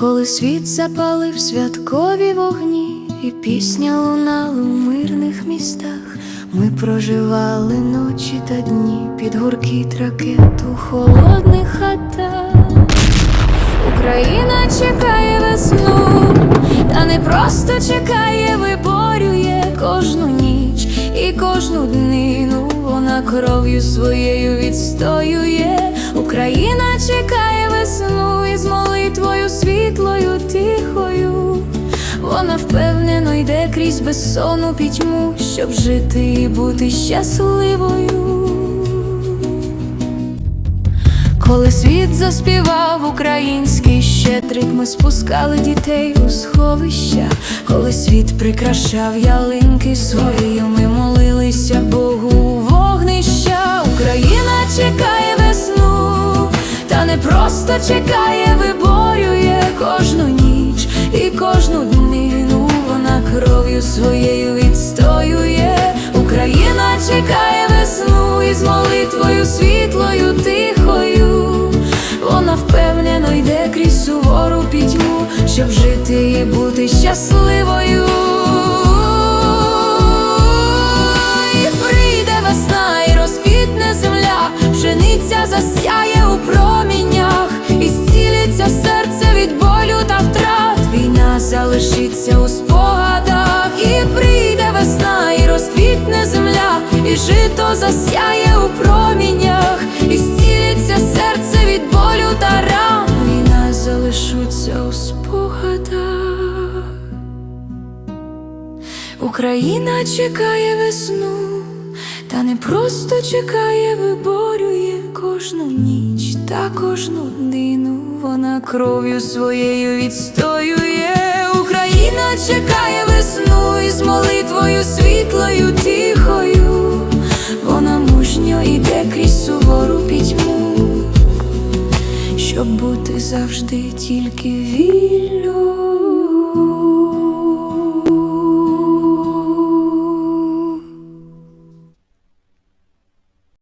Коли світ запалив святкові вогні, і пісня лунала у мирних містах, ми проживали ночі та дні під гуркіт ракет у холодних хатах. Україна чекає весну, та не просто чекає, виборює кожну ніч і кожну днину. Вона кров'ю своєю відстоює. Україна чекає весну із молитвою світлою, тихою. Вона впевнено йде крізь безсонну пітьму, щоб жити і бути щасливою. Коли світ заспівав український щедрик, ми спускали дітей у сховища, коли світ прикрашав ялинки своєю, ми молилися Богу вогнища. Україна чекає весну, та не просто чекає, виборює кожну ніч своєю відстоює. Україна чекає весну із молитвою світлою, тихою. Вона впевнено йде крізь сувору пітьму, щоб жити і бути щасливою. Прийде весна, і розквітне земля, пшениця засяє у проміннях, і зцілиться серце від болю та втрат. Війна залишиться у спогадах, засяє у промінях, і зцілиться серце від болю та ран. Війна залишиться у спогадах. Україна чекає весну, та не просто чекає, виборює кожну ніч та кожну днину. Вона кров'ю своєю відстоює. Україна чекає весну із молитвою світлою, тихою. Йде крізь сувору пітьму, щоб бути завжди тільки вільною.